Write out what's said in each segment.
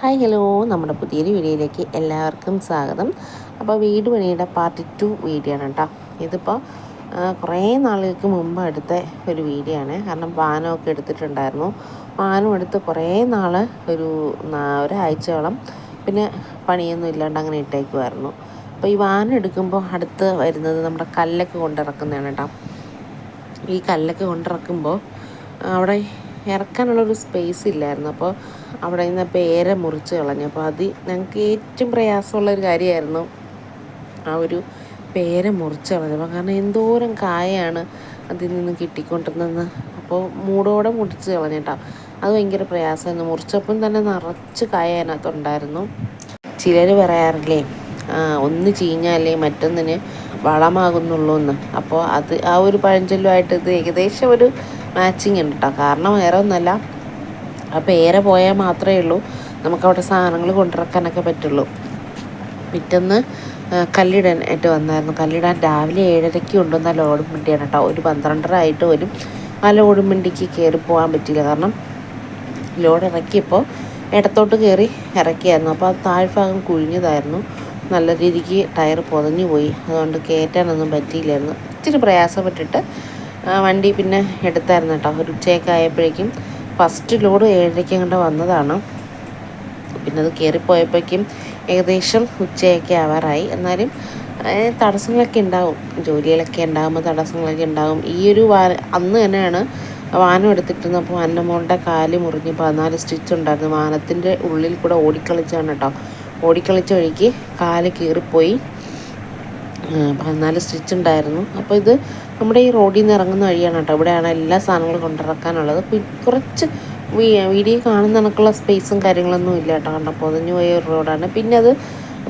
Hi hello നമ്മുടെ പുതിയൊരു വീഡിയോയിലേക്ക് എല്ലാവർക്കും സ്വാഗതം. അപ്പോൾ വീട് പണിയുടെ പാർട്ട് ടു വീഡിയോ ആണ് കേട്ടോ ഇതിപ്പോൾ കുറേ നാളുകൾക്ക് മുമ്പ് എടുത്ത ഒരു വീഡിയോ ആണ്. കാരണം വാനമൊക്കെ എടുത്തിട്ടുണ്ടായിരുന്നു. വാനം എടുത്ത് കുറേ നാൾ ഒരു ഒരാഴ്ചയോളം പിന്നെ പണിയൊന്നും ഇല്ലാണ്ട് അങ്ങനെ ഇട്ടേക്കുമായിരുന്നു അപ്പോൾ ഈ വാനം എടുക്കുമ്പോൾ അടുത്ത് വരുന്നത് നമ്മുടെ കല്ലൊക്കെ കൊണ്ടിറക്കുന്നതാണ് കേട്ടോ ഈ കല്ലൊക്കെ കൊണ്ടിറക്കുമ്പോൾ അവിടെ ഇറക്കാനുള്ളൊരു സ്പേസ് ഇല്ലായിരുന്നു. അപ്പോൾ അവിടെ നിന്ന് പേരെ മുറിച്ച് കളഞ്ഞു. അപ്പോൾ അത് ഞങ്ങൾക്ക് ഏറ്റവും പ്രയാസമുള്ള ഒരു കാര്യമായിരുന്നു. ആ ഒരു പേരെ മുറിച്ച് കളഞ്ഞപ്പോൾ കാരണം എന്തോരം കായയാണ് അതിൽ നിന്ന് കിട്ടിക്കൊണ്ടിരുന്നത് അപ്പോൾ മൂടോടെ മുറിച്ച് കളഞ്ഞിട്ടാ അത് ഭയങ്കര പ്രയാസമായിരുന്നു. മുറിച്ചപ്പം തന്നെ നിറച്ച് കായ അതിനകത്തുണ്ടായിരുന്നു. ചിലർ പറയാറില്ലേ ഒന്ന് ചീഞ്ഞാലേ മറ്റൊന്നിന് വളമാകുന്നുള്ളൂ എന്ന് അപ്പോൾ അത് ആ ഒരു പഴഞ്ചൊല്ലുമായിട്ട് ഇത് ഏകദേശം ഒരു മാച്ചിങ് ഉണ്ട് കേട്ടോ കാരണം വേറെ ഒന്നല്ല ആ പേരെ പോയാൽ മാത്രമേ ഉള്ളൂ. നമുക്കവിടെ സാധനങ്ങൾ കൊണ്ടിറക്കാനൊക്കെ പറ്റുള്ളൂ. പിറ്റേന്ന് കല്ലിടാൻ ആയിട്ട് വന്നായിരുന്നു. കല്ലിടാൻ രാവിലെ ഏഴരയ്ക്ക് കൊണ്ടുവന്ന ലോഡ് വണ്ടിയാണ് കേട്ടോ. ഒരു പന്ത്രണ്ടര ആയിട്ട് വരും. ആ ലോഡും വണ്ടിക്ക് കയറി പോകാൻ പറ്റിയില്ല. കാരണം ലോഡ് ഇറക്കിയപ്പോൾ ഇടത്തോട്ട് കയറി ഇറക്കിയായിരുന്നു. അപ്പോൾ ആ താഴ്ഭാഗം കുഴിഞ്ഞതായിരുന്നു. നല്ല രീതിക്ക് ടയർ പൊതഞ്ഞു പോയി. അതുകൊണ്ട് കയറ്റാനൊന്നും പറ്റിയില്ലായിരുന്നു. ഇച്ചിരി പ്രയാസപ്പെട്ടിട്ട് വണ്ടി പിന്നെ എടുത്തായിരുന്നു കേട്ടോ. ഒരു ഉച്ചയൊക്കെ ആയപ്പോഴേക്കും ഫസ്റ്റ് ലോഡ് ഏഴരയ്ക്ക് അങ്ങോട്ട് വന്നതാണ്. പിന്നെ അത് കയറിപ്പോയപ്പോഴേക്കും ഏകദേശം ഉച്ചയൊക്കെ ആവാറായി. എന്നാലും തടസ്സങ്ങളൊക്കെ ഉണ്ടാവും. ജോലികളൊക്കെ ഉണ്ടാകുമ്പോൾ തടസ്സങ്ങളൊക്കെ ഉണ്ടാകും. ഈ ഒരു വാ അന്ന് തന്നെയാണ് വാനം എടുത്തിട്ടിരുന്നപ്പോൾ മോളുടെ കാൽ മുറിഞ്ഞ് പതിനാല് സ്റ്റിച്ച് ഉണ്ടായിരുന്നു. വാനത്തിന്റെ ഉള്ളിൽ കൂടെ ഓടിക്കളിച്ചാണ് കേട്ടോ. ഓടിക്കളിച്ച വഴിക്ക് കാൽ കീറിപ്പോയി. പതിനാല് സ്റ്റിച്ച് ഉണ്ടായിരുന്നു. അപ്പോൾ ഇത് നമ്മുടെ ഈ റോഡിൽ നിന്ന് ഇറങ്ങുന്ന വഴിയാണ് കേട്ടോ. ഇവിടെയാണ് എല്ലാ സാധനങ്ങളും കൊണ്ടിറക്കാനുള്ളത് കുറച്ച് വീഡിയോ കാണുന്ന കണക്കുള്ള സ്പേസും കാര്യങ്ങളൊന്നും ഇല്ല കേട്ടോ. കണ്ടോ പൊതിഞ്ഞു പോയ ഒരു റോഡാണ്. പിന്നെ അത്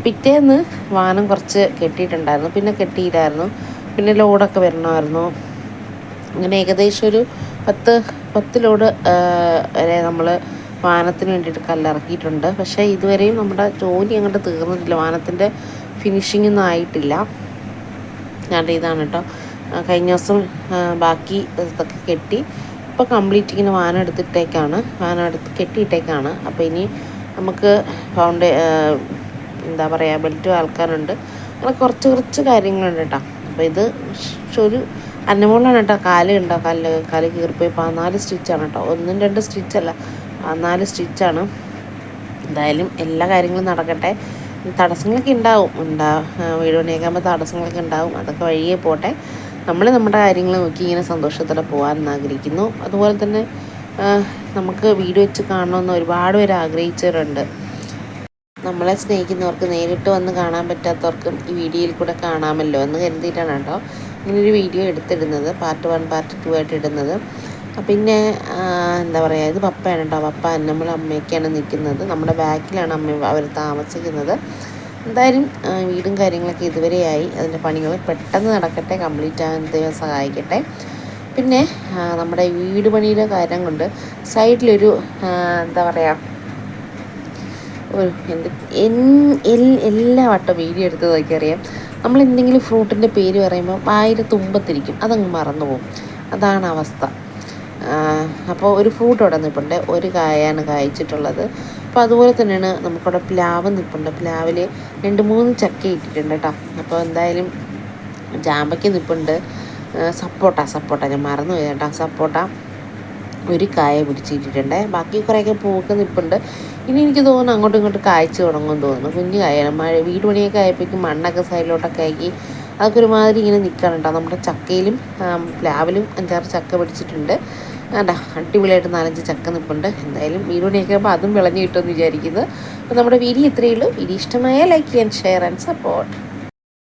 പിറ്റേന്ന് വാനം കുറച്ച് കെട്ടിയിട്ടുണ്ടായിരുന്നു. പിന്നെ കെട്ടിയില്ലായിരുന്നു. പിന്നെ ലോഡൊക്കെ വരണമായിരുന്നു. അങ്ങനെ ഏകദേശം ഒരു പത്ത് പത്ത് ലോഡ് വരെ നമ്മൾ വാഹനത്തിന് വേണ്ടിയിട്ട് കല്ലിറക്കിയിട്ടുണ്ട്. പക്ഷേ ഇതുവരെയും നമ്മുടെ ജോലി അങ്ങോട്ട് തീർന്നിട്ടില്ല. വാനത്തിന്റെ ഫിനിഷിങ്ങൊന്നും ആയിട്ടില്ല. ഞാൻ ഇതാണ് കേട്ടോ. കഴിഞ്ഞ ദിവസം ബാക്കി ഇതൊക്കെ കെട്ടി ഇപ്പോൾ കംപ്ലീറ്റ് ഇങ്ങനെ വാനം എടുത്തിട്ടേക്കാണ്. വാനം എടുത്ത് കെട്ടിയിട്ടേക്കാണ്. അപ്പോൾ ഇനി നമുക്ക് ഫൗണ്ട എന്താ പറയുക ബെൽറ്റ് വാൽക്കാനുണ്ട്. അങ്ങനെ കുറച്ച് കുറച്ച് കാര്യങ്ങളുണ്ട് കേട്ടോ. അപ്പോൾ ഇത് ഒരു അന്നമോളാണ് കേട്ടോ. കാൽ ഉണ്ടോ കാൽ കാൽ കീറിപ്പോയി. പതിനാല് സ്റ്റിച്ചാണ് കേട്ടോ. ഒന്നും രണ്ട് സ്റ്റിച്ചല്ല പതിനാല് സ്റ്റിച്ചാണ് എന്തായാലും എല്ലാ കാര്യങ്ങളും നടക്കട്ടെ. തടസ്സങ്ങളൊക്കെ ഉണ്ടാവും. ഉണ്ടാ വീട് പണിയൊക്കെ തടസ്സങ്ങളൊക്കെ ഉണ്ടാവും. അതൊക്കെ വഴിയേ പോട്ടെ. നമ്മൾ നമ്മുടെ കാര്യങ്ങൾ നോക്കി ഇങ്ങനെ സന്തോഷത്തോടെ പോകാൻ ആഗ്രഹിക്കുന്നു. അതുപോലെ തന്നെ നമുക്ക് വീഡിയോ വെച്ച് കാണണമെന്ന് ഒരുപാട് പേര് ആഗ്രഹിച്ചവരുണ്ട്. നമ്മളെ സ്നേഹിക്കുന്നവർക്ക് നേരിട്ട് വന്ന് കാണാൻ പറ്റാത്തവർക്കും ഈ വീഡിയോയിൽ കൂടെ കാണാമല്ലോ എന്ന് കരുതിയിട്ടാണ് കേട്ടോ ഇങ്ങനൊരു വീഡിയോ എടുത്തിടുന്നത്. പാർട്ട് വൺ പാർട്ട് ടു ആയിട്ട് ഇടുന്നത്. പിന്നെ എന്താ പറയുക ഇത് പപ്പയാണ് കേട്ടോ. പപ്പ നമ്മൾ അമ്മയൊക്കെയാണ് നിൽക്കുന്നത്. നമ്മുടെ ബാക്കിലാണ് അമ്മ അവർ താമസിക്കുന്നത്. എന്തായാലും വീടും കാര്യങ്ങളൊക്കെ ഇതുവരെയായി അതിന്റെ പണികൾ പെട്ടെന്ന് നടക്കട്ടെ കംപ്ലീറ്റ് ആകാൻ ദൈവം സഹായിക്കട്ടെ. പിന്നെ നമ്മുടെ വീട് പണിയുടെ കാര്യം കൊണ്ട് സൈഡിലൊരു എന്താ പറയുക ഒരു എന്ത് എല്ലാ വട്ടം വീഡിയോ എടുത്ത് നോക്കിയറിയാം. നമ്മൾ എന്തെങ്കിലും ഫ്രൂട്ടിന്റെ പേര് പറയുമ്പോൾ ആയിരത്തുമ്പത്തിരിക്കും തുമ്പത്തിരിക്കും. അതങ്ങ് മറന്നു പോകും. അതാണ് അവസ്ഥ. അപ്പോൾ ഒരു ഫ്രൂട്ട് അവിടെ നിൽപ്പുണ്ട് ഒരു കായാണ് കായ്ച്ചിട്ടുള്ളത്. അപ്പോൾ അതുപോലെ തന്നെയാണ് നമുക്കവിടെ പ്ലാവ് നിൽപ്പുണ്ട് പ്ലാവിൽ രണ്ട് മൂന്ന് ചക്ക ഇട്ടിട്ടുണ്ട് കേട്ടോ അപ്പോൾ എന്തായാലും ജാമ്പയ്ക്ക് നിൽപ്പുണ്ട് സപ്പോട്ട സപ്പോട്ട. ഞാൻ മറന്നു പോയി കേട്ടോ സപ്പോട്ട ഒരു കായ പിടിച്ചിട്ടിട്ടുണ്ട്. ബാക്കി കുറേയൊക്കെ പൂക്ക് നിൽപ്പുണ്ട് ഇനി എനിക്ക് തോന്നുന്നു അങ്ങോട്ടും ഇങ്ങോട്ടും കായ്ച്ചു തുടങ്ങുമെന്ന് തോന്നുന്നു. കുഞ്ഞു കായാണ്. മഴ വീട് പണിയൊക്കെ ആയപ്പോഴേക്കും മണ്ണൊക്കെ സൈഡിലോട്ടൊക്കെ ആക്കി അതൊക്കെ ഒരുമാതിരി ഇങ്ങനെ നിൽക്കണം കേട്ടോ നമ്മുടെ ചക്കയിലും പ്ലാവിലും അഞ്ചാറ് ചക്ക പിടിച്ചിട്ടുണ്ട്. വേണ്ട അടിപൊളിയായിട്ട് നാലഞ്ച് ചക്ക നിൽപ്പുണ്ട് എന്തായാലും വീഡിയോണിയൊക്കെ അപ്പോൾ അതും വിളഞ്ഞു കിട്ടുമെന്ന് വിചാരിക്കുന്നത് അപ്പോൾ നമ്മുടെ വീഡിയോ ഇത്രയേ ഉള്ളൂ. വീഡിയോ ഇഷ്ടമായ ലൈക്ക് ചെയ്യാൻ ഷെയർ ആൻഡ് സപ്പോർട്ട്.